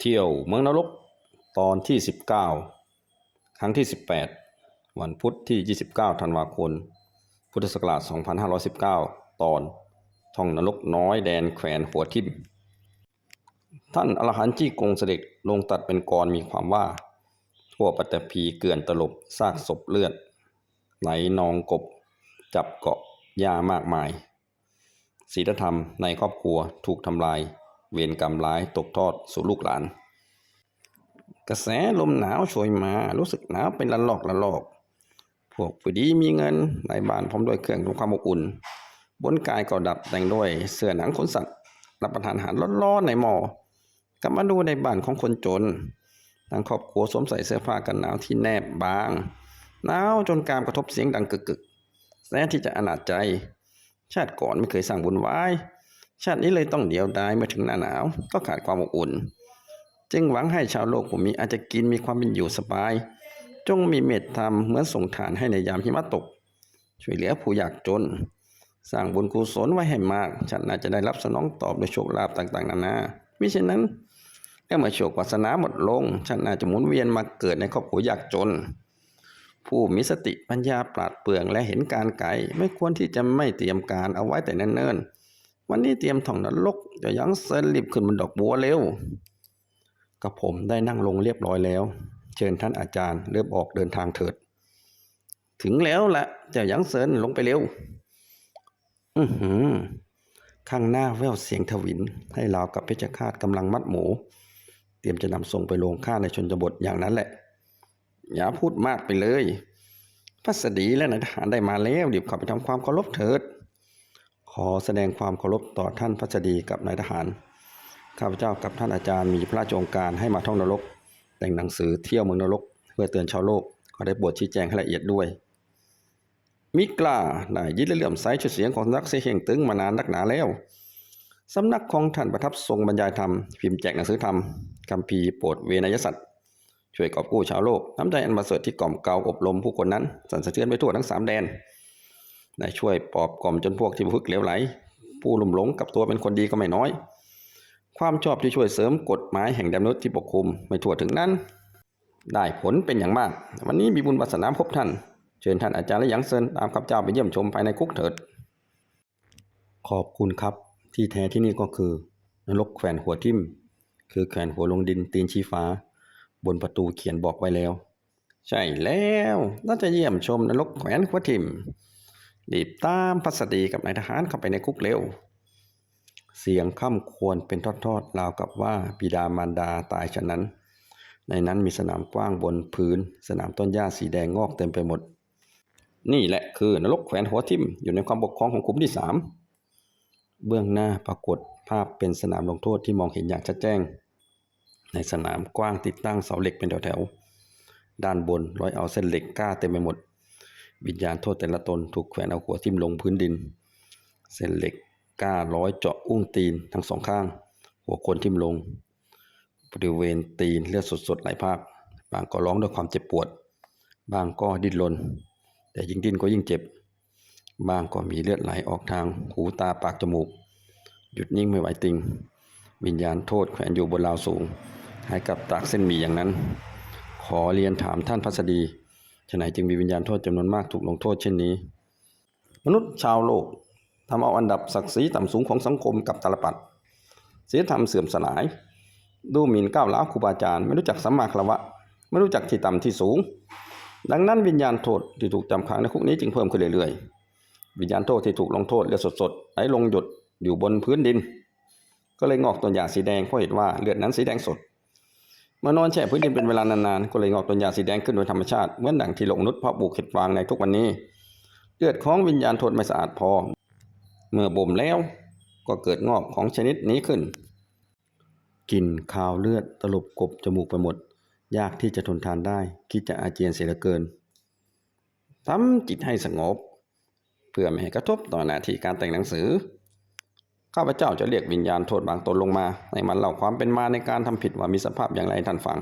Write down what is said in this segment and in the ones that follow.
เที่ยวเมืองนรกตอนที่ 19 ครั้งที่ 18 วันพุธที่ 29 ธันวาคม พุทธศักราช 2519 ตอนท่องนรกน้อยแดนแขวนหัวทิมท่านอรหันต์จี้กงเสด็จลงตัดเป็นกรมีความว่า ทั่วปัตตภีเกลื่อนตลบซากศพเลือด ไหลนองกบ จับเกาะหญ้ามากมายศีลธรรมในครอบครัวถูกทำลาย เวรกรรมร้ายตกทอดสู่ลูกหลาน กระแสลมหนาวโชยมารู้สึกหนาวเป็นละลอกละลอก พวกผู้ดีมีเงินในบ้านพร้อมด้วยเครื่องทำความอบอุ่น บนกายก็ดัดแต่งด้วยเสื้อหนังขนสัตว์รับประทานอาหารร้อนๆในหม้อกลับมาดูในบ้านของคนจนทางครอบครัวสวมใส่เสื้อผ้ากันหนาวที่แนบบางหนาวจนกามกระทบเสียงดังกึกๆแสนที่จะอนาจใจ ชาติก่อนไม่เคยสร้างบุญไว้ ชาตินี้เลยต้องเดียวดายเมื่อถึงหน้าหนาวก็ขาดความอบอุ่น จึงหวังให้ชาวโลกผู้มีอาจจะกินมีความเป็นอยู่สบาย จงมีเมตธรรมเหมือนส่งทานให้ในยามหิมะตก ช่วยเหลือผู้ยากจน สร้างบุญกุศลไว้ให้มากชาติน่าจะได้รับสนองตอบด้วยโชคลาภต่างๆ นานามิเช่นนั้นเมื่อโชควาสนาหมดลงชาติน่าจะหมุนเวียนมาเกิดในครอบครัวยากจน ผู้มีสติปัญญาปราดเปรื่องและเห็นการไกลไม่ควรที่จะไม่เตรียมการเอาไว้แต่เนิ่นๆ วันนี้เตรียมท่องนรกจะยังเซนรีบขึ้นบนดอกบัวเร็วกับผมได้นั่งลงเรียบร้อยแล้ว เชิญท่านอาจารย์เริ่มออกเดินทางเถิด ถึงแล้วละเจ้ายังเซินลงไปเร็ว อือหือ ข้างหน้าแววเสียงทวิน ให้ราวกับเพชฌฆาตกำลังมัดหมู เตรียมจะนำส่งไปโรงฆ่าในชนบทอย่างนั้นแหละ อย่าพูดมากไปเลยพัสดีและนายทหารได้มาแล้วรีบเข้าไปทำความเคารพเถิด ขอแสดงความเคารพต่อท่านพัสดีกับนายทหาร ข้าพเจ้ากับท่านอาจารย์มีพระราชองการให้มาท่องนรก แต่งหนังสือเที่ยวเมืองนรก เพื่อเตือนชาวโลกขอได้บทชี้แจงให้ละเอียดด้วย มิกลาได้ยินและเลื่อมใสชื่อเสียงของสำนักเสเฮงตึงมานานนักหนาแล้วสำนักของท่านประทับทรงบรรยายธรรมพิมพ์แจกหนังสือธรรมคำพีโปรดเวนยสัตว์ช่วยกอบกู้ชาวโลกน้ำใจอันประเสริฐที่กล่อมเกลาอบรมผู้คนนั้น สั่นสะเทือนไปทั่วทั้งสามแดน ได้ช่วยปลอบกล่อมจนพวกที่พึกเหลวไหล ผู้ลุ่มหลงกับตัวเป็นคนดีก็ไม่น้อย ความชอบที่ช่วยเสริมกฎหมายแห่งดำนุษที่ปกคลุมไม่ทั่วถึงนั้น ได้ผลเป็นอย่างมาก วันนี้มีบุญวาสนาพบท่าน เชิญท่านอาจารย์และยังเซินตามข้าพเจ้าไปเยี่ยมชมภายในคุกเถิด ขอบคุณครับ ที่แท้ที่นี่ก็คือนรกแขวนหัวทิ่ม คือแขวนหัวลงดินตีนชี้ฟ้า บนประตูเขียนบอกไว้แล้ว ใช่แล้วน่าจะเยี่ยมชมนรกแขวนหัวทิ่ม รีบตามพัสดีกับนายทหารเข้าไปในคุกเร็ว เสียงค่ำควรเป็นทอดๆราวกับว่าบิดามารดาตายฉะนั้น ในนั้นมีสนามกว้างบนพื้น สนามต้นหญ้าสีแดงงอกเต็มไปหมด นี่แหละคือนรกแขวนหัวทิ่มอยู่ในความปกครองของขุมที่สามเบื้องหน้าปรากฏภาพเป็นสนามลงโทษที่มองเห็นอย่างชัดแจ้ง ในสนามกว้างติดตั้งเสาเหล็กเป็นแถวๆด้านบนร้อยเอาเส้นเหล็กก้าเต็มไปหมด วิญญาณโทษแต่ละตนถูกแขวนเอาหัวทิ่มลงพื้นดิน เส้นเหล็กก้าร้อยเจาะอุ้งตีนทั้งสองข้าง หัวคนทิ่มลง บริเวณตีนเลือดสดๆไหลภาคบางก็ร้องด้วยความเจ็บปวด บางก็ดิ้นรน แต่ยิ่งดิ้นก็ยิ่งเจ็บ บางก็มีเลือดไหลออกทางหูตาปากจมูก หยุดนิ่งไม่ไหวติง วิญญาณโทษแขวนอยู่บนราวสูง ให้กับตากเส้นหมี่อย่างนั้น ขอเรียนถามท่านพัสดี ฉะไหนจึงมีวิญญาณโทษจำนวนมากถูกลงโทษเช่นนี้ มนุษย์ชาวโลกทำเอาอันดับศักดิ์ศรีต่ำสูงของสังคมกับตาลปัดเสียธรรมเสื่อมสลาย ดูหมิ่นก้าวร้าวครูบาอาจารย์ไม่รู้จักสัมมาคารวะ ไม่รู้จักที่ต่ำที่สูง ดังนั้นวิญญาณโทษที่ถูกจำขังในคุกนี้จึงเพิ่มขึ้นเรื่อยๆ วิญญาณโทษที่ถูกลงโทษเลือดสดๆไหลลงหยดอยู่บนพื้นดิน ก็เลยงอกต้นหญ้าสีแดงเพราะเห็นว่าเลือดนั้นสีแดงสด เมื่อนอนแช่พื้นดินเป็นเวลานานๆ ก็เลยงอกต้นหญ้าสีแดงขึ้นโดยธรรมชาติเหมือนดังที่โลกมนุษย์เพาะปลูกเห็ดฟางในทุกวันนี้ เลือดของวิญญาณทษไม่สะอาดพอ เมื่อบ่มแล้วก็เกิดงอกของชนิดนี้ขึ้นกลิ่นคาวเลือดตลบกบจมูกไปหมด ยากที่จะทนทานได้ คิดจะอาเจียนเสียเหลือเกินทำจิตให้สงบ เพื่อไม่ให้กระทบต่อหน้าที่การแต่งหนังสือ ข้าพเจ้าจะเรียกวิญญาณโทษบางตนลงมา ให้มันเล่าความเป็นมาในการทำผิดว่ามีสภาพอย่างไรท่านฟัง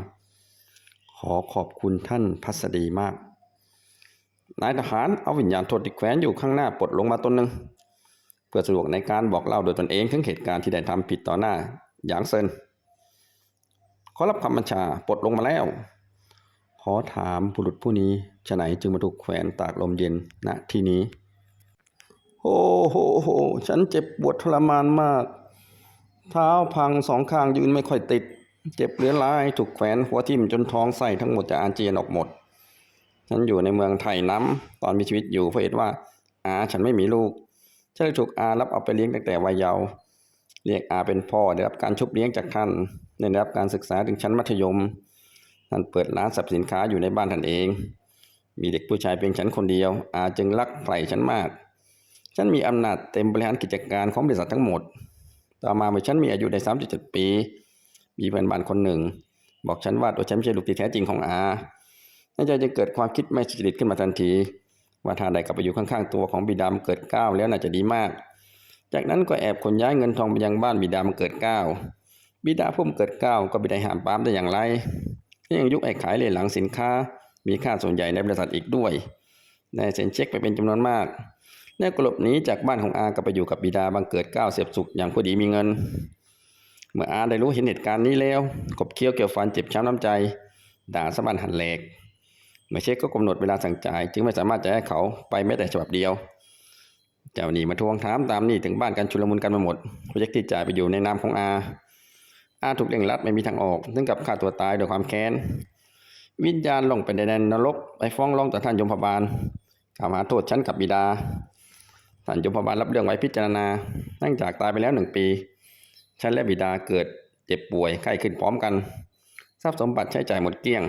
ขอขอบคุณท่านพัสดีมาก นายทหารเอาวิญญาณโทษที่แขวนอยู่ข้างหน้าปลดลงมาตนหนึ่งเพื่อสะดวกในการบอกเล่าโดยตนเองถึงเหตุการณ์ที่ได้ทำผิดต่อหน้าอย่างเซินขอรับคำบัญชาปลดลงมาแล้ว ขอถามบุรุษผู้นี้ฉะไหนจึงมาถูกแขวนตากลมเย็นณที่นี้ โอ้โหโหฉันเจ็บปวดทรมานมาก เท้าพังสองข้างยืนไม่ค่อยติด เจ็บเลือร้ายถูกแขวนหัวทิ่มจนท้องไส้ทั้งหมดจะอาเจียนออกหมด ฉันอยู่ในเมืองไทยน้ำตอนมีชีวิตอยู่เพราะเหตุว่าอาฉันไม่มีลูกฉันเลยถูกอารับเอาไปเลี้ยงตั้งแต่วัยเยาว์เรียกอาเป็นพ่อได้รับการชุบเลี้ยงจากท่านได้รับการศึกษาถึงชั้นมัธยมท่านเปิดร้านสรรพสินค้าอยู่ในบ้านท่านเอง มีเด็กผู้ชายเพียงฉันคนเดียว อาจึงรักใคร่ฉันมาก ฉันมีอำนาจเต็มบริหารกิจการของบริษัททั้งหมด ต่อมาเมื่อฉันมีอายุได้37ปี มีเพื่อนบ้านคนหนึ่ง บอกฉันว่าตัวฉันไม่ใช่ลูกที่แท้จริงของอาในใจจะเกิดความคิดไม่สุจริตขึ้นมาทันทีว่าถ้าได้กลับไปอยู่ข้างๆตัวของบิดามเกิดเก้าวแล้วน่าจะดีมาก จากนั้นก็แอบขนย้ายเงินทองไปยังบ้านบิดามเกิดเก้าวบิดาพุ่มเกิดเก้าวก็บิดาหามปรามได้อย่างไรยังยุคไอ้ขายเลยหลังสินค้า มีค่าส่วนใหญ่ในบริษัทอีกด้วย ได้เซ็นเช็คไปเป็นจำนวนมาก แล้กลบหนีจากบ้านของอากลับไปอยู่กับบิดาบังเกิดก้าวเสียบสุขอย่างผู้ดีมีเงิน เมื่ออาได้รู้เห็นเหตุการณ์นี้แล้วกบเคี้ยวเกี่ยวฟันเจ็บช้ำน้ำใจ ด่าสะบันหันแหลกเมื่อเช็คก็กำหนดเวลาสั่งจ่าย จึงไม่สามารถจะให้เขาไปแม้แต่ฉบับเดียว เจ้าหนี้มาทวงถามตามหนี้ถึงบ้านกันชุลมุนกันมาหมดโปรเจกต์ที่จ่ายไปอยู่ในนามของอาอาถูกเร่งรัดไม่มีทางออกถึงกับฆ่าตัวตายด้วยความแค้น วิญญาณลงไปในแดนนรกไปฟ้องร้องต่อท่านยมพบาลกล่าวหาโทษชั้นกับบิดา ท่านยมพบาลรับเรื่องไว้พิจารณานื่งจากตายไปแล้วหนึ่งปี ฉันและบิดาเกิดเจ็บป่วยไข้ขึ้นพร้อมกัน ทรัพย์สมบัติใช้จ่ายหมดเกลี้ยง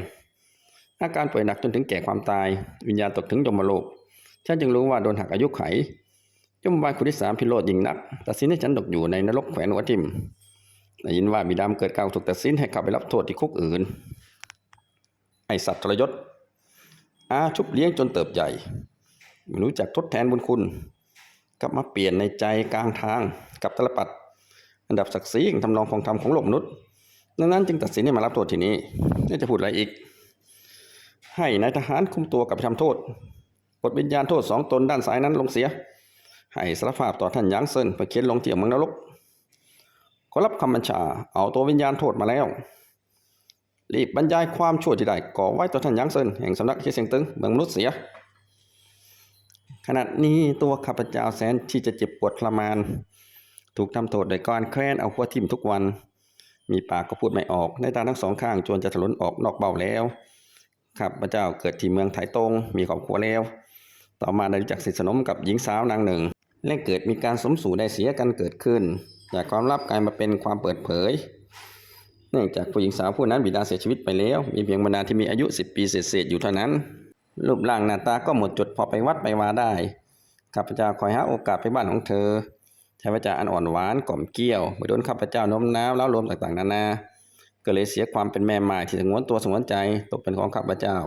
อาการป่วยหนักจนถึงแก่ความตาย วิญญาณตกถึงยมโลก ฉันจึงรู้ว่าโดนหักอายุไขยมบาลคนที่สามพิโรธยิงนัก ตัดสินให้ฉันตกอยู่ในนรกแขวนหัวทิมได้ยินว่าบิดามเกิดกล่าวถูกตัดสินให้กลับไปรับโทษที่คุกอื่น ไอสัตว์ทรยศอาชุบเลี้ยงจนเติบใหญ่ไม่รู้จักทดแทนบุญคุณ กลับมาเปลี่ยนในใจกลางทางกับตลปัดอันดับศักดิ์ศรีทำนองของธรรมของโลกมนุษย์ดังนั้นจึงตัดสินให้มารับโทษที่นี่นี่จะพูดอะไรอีก ให้นายทหารคุมตัวกลับไปทำโทษปลดวิญญาณโทษสองตนด้านซ้ายนั้นลงเสีย ให้สารภาพต่อท่านยางเซินไปเขียนลงเที่ยงเมืองนรกขอรับคำบัญชาเอาตัววิญญาณโทษมาแล้ว รีบบรรยายความชั่วที่ได้ก่อไว้ต่อท่านยางเซินแห่งสำนักเฮียเซียงตึงเมืองมนุษย์เสีย ขณะนี้ตัวข้าพเจ้าแสนที่จะเจ็บปวดทรมาน ถูกทำโทษโดยการแคว้นเอาหัวทิ่มทุกวัน มีปากก็พูดไม่ออกในตาทั้งสองข้างจนจะถลนออกนอกเบ้าแล้วข้าพเจ้าเกิดที่เมืองไถตงมีครอบครัวแล้ว ต่อมาได้รู้จักสนิทสนมกับหญิงสาวนางหนึ่ง และเกิดมีการสมสู่ได้เสียกันเกิดขึ้น จากความลับกลายมาเป็นความเปิดเผย เนื่องจากผู้หญิงสาวผู้นั้นบิดาเสียชีวิตไปแล้ว มีเพียงบรรดาที่มีอายุ 10 ปีเศษๆอยู่เท่านั้น รูปร่างหน้าตาก็หมดจดพอไปวัดไปวาได้ข้าพเจ้าคอยหาโอกาสไปบ้านของเธอใช้วาจาอันอ่อนหวานกล่อมเกลี้ยวเมื่อโดนข้าพเจ้าโน้มน้าวแล้วรวมต่างๆนานา ก็เลยเสียความเป็นแม่ไม้ที่สงวนตัวสงวนใจตกเป็นของข้าพเจ้า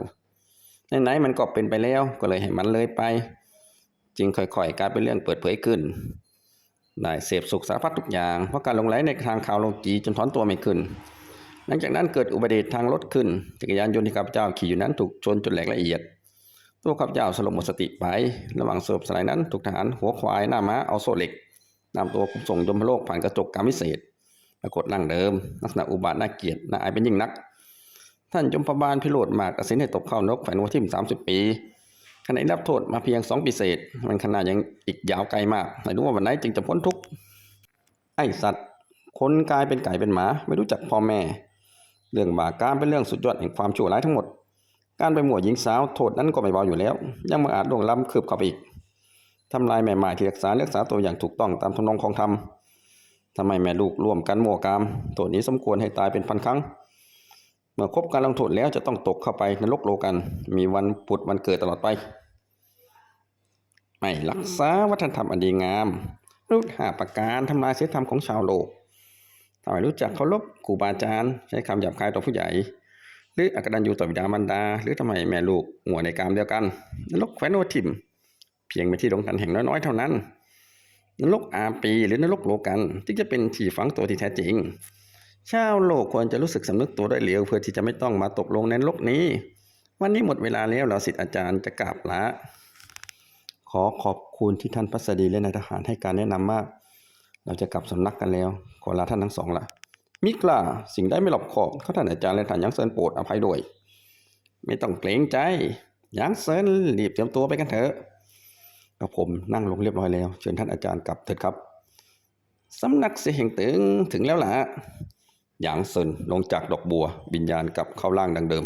ไหนๆมันก็เป็นไปแล้วก็เลยให้มันเลยไป จึงค่อยๆกลายเป็นเรื่องเปิดเผยขึ้นได้เสพสุขสารพัดทุกอย่างเพราะการลงไหลในทางข่าวโลกีจนถอนตัวไม่ขึ้น หลังจากนั้นเกิดอุบัติเหตุทางรถขึ้น จักรยานยนต์ที่ข้าพเจ้าขี่อยู่นั้นถูกชนจนแหลกละเอียด ตัวข้าพเจ้าสลบหมดสติไประหว่างเสลบสลายนั้นถูกทหารหัวควายหน้าม้าเอาโซ่เหล็กนำตัวส่งยมโลกผ่านกระจกการวิเศษปรากฏร่งเดิม ลักษณะอุบาทน่าเกลียดน่าอายเป็นยิ่งนัก ท่านยมพบาลพิโรธมากตัดสินให้ตกเข้านกแขวนหัวทิ่มสามสิบปีขณะรับโทษมาเพียงสองปีเศษ มันขนาดยังอีกยาวไกลมากไม่รู้ว่าวันไหนจึงจะพ้นทุกข์ไอสัตว์ คนกลายเป็นไก่เป็นหมา ไม่รู้จักพ่อแม่ เรื่องบาปกามเป็นเรื่องสุดยอดแห่งความชั่วร้ายทั้งหมด การไปหมวดหญิงสาวโทษนั้นก็ไม่เบาอยู่แล้ว ยังมาอาจล่วงล้ำคืบเข้าไปอีกทำลายแม่หมายที่รักษารักษาตัวอย่างถูกต้องตามทำนองของธรรมทำไมแม่ลูกร่วมกันมั่วกามโทษนี้สมควรให้ตายเป็นพันครั้ง เมื่อครบการลงโทษแล้วจะต้องตกเข้าไปนรกโลกัน มีวันผุดวันเกิดตลอดไป ไม่รักษาวัฒนธรรมอันดีงามรุดหาประการทำลายศีลธรรมของชาวโลกทำไมรู้จักเคารพครูบาอาจารย์ใช้คำหยาบคายต่อผู้ใหญ่ หรืออกตัญญูต่อบิดามารดา หรือทำไมแม่ลูกหัวในกามเดียวกันนรกแคว้นโอทิม เพียงเป็นที่ลงกันแห่งน้อยๆเท่านั้นนรกอาปีหรือนรกโลกันที่จะเป็นที่ฝังตัวที่แท้จริง ชาวโลกควรจะรู้สึกสำนึกตัวได้เร็วเพื่อที่จะไม่ต้องมาตกลงในนรกนี้ วันนี้หมดเวลาแล้วเราสิทธิ์อาจารย์จะกราบลาขอขอบคุณที่ท่านพัสดีและนายทหารให้การแนะนำมาก เราจะกลับสำนักกันแล้ว ขอลาท่านทั้งสองละ มิกลาสิ่งใดไม่หลบขอบเขาท่านอาจารย์และท่านยังเซินโปรดอภัยด้วย ไม่ต้องเกรงใจยังเซินรีบเตรียมตัวไปกันเถอะกับผมนั่งลงเรียบร้อยแล้ว เชิญท่านอาจารย์กลับเถิดครับสำนักเสียงตึงถึงแล้วล่ะหยางเซินลงจากดอกบัววิญญาณกลับเข้าร่างดังเดิม